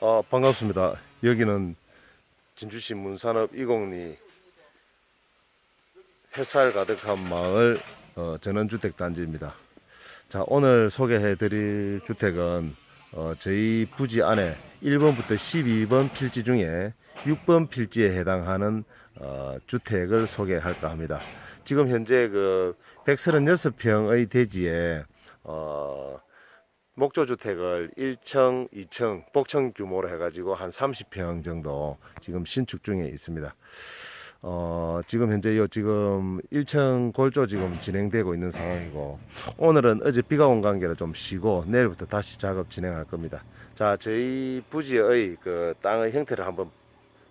어, 반갑습니다. 여기는 진주시 문산읍 이곡리 햇살 가득한 마을 어, 전원주택 단지입니다. 자, 오늘 소개해 드릴 주택은 어, 저희 부지 안에 1번부터 12번 필지 중에 6번 필지에 해당하는 어, 주택을 소개할까 합니다. 지금 현재 그 136평의 대지에 어, 목조 주택을 1층, 2층, 복층 규모로 해가지고 한 30평 정도 지금 신축 중에 있습니다. 어, 지금 현재 요 지금 1층 골조 지금 진행되고 있는 상황이고 오늘은 어제 비가 온 관계로 좀 쉬고 내일부터 다시 작업 진행할 겁니다. 자, 저희 부지의 그 땅의 형태를 한번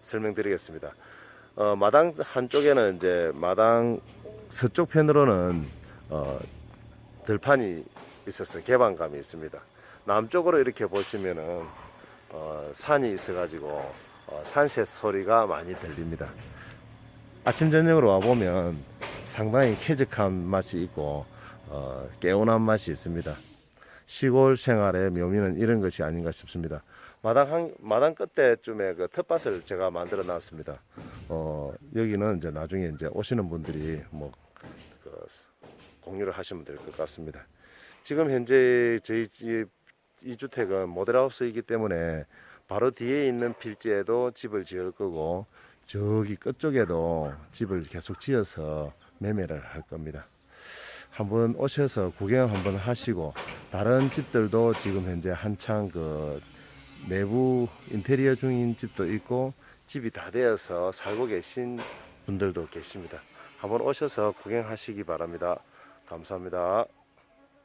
설명드리겠습니다. 어, 마당 한쪽에는 이제 마당 서쪽 편으로는 어, 들판이 있어서 개방감이 있습니다. 남쪽으로 이렇게 보시면은 어, 산이 있어가지고 어, 산새 소리가 많이 들립니다. 아침 저녁으로 와 보면 상당히 쾌적한 맛이 있고 어, 개운한 맛이 있습니다. 시골 생활의 묘미는 이런 것이 아닌가 싶습니다. 마당 한, 마당 끝에쯤에 그 텃밭을 제가 만들어 놨습니다. 어, 여기는 이제 나중에 이제 오시는 분들이 뭐 그, 공유를 하시면 될 것 같습니다. 지금 현재 저희 집이 주택은 모델하우스이기 때문에 바로 뒤에 있는 필지에도 집을 지을 거고 저기 끝쪽에도 집을 계속 지어서 매매를 할 겁니다. 한번 오셔서 구경 한번 하시고 다른 집들도 지금 현재 한창 그 내부 인테리어 중인 집도 있고 집이 다 되어서 살고 계신 분들도 계십니다. 한번 오셔서 구경하시기 바랍니다. 감사합니다.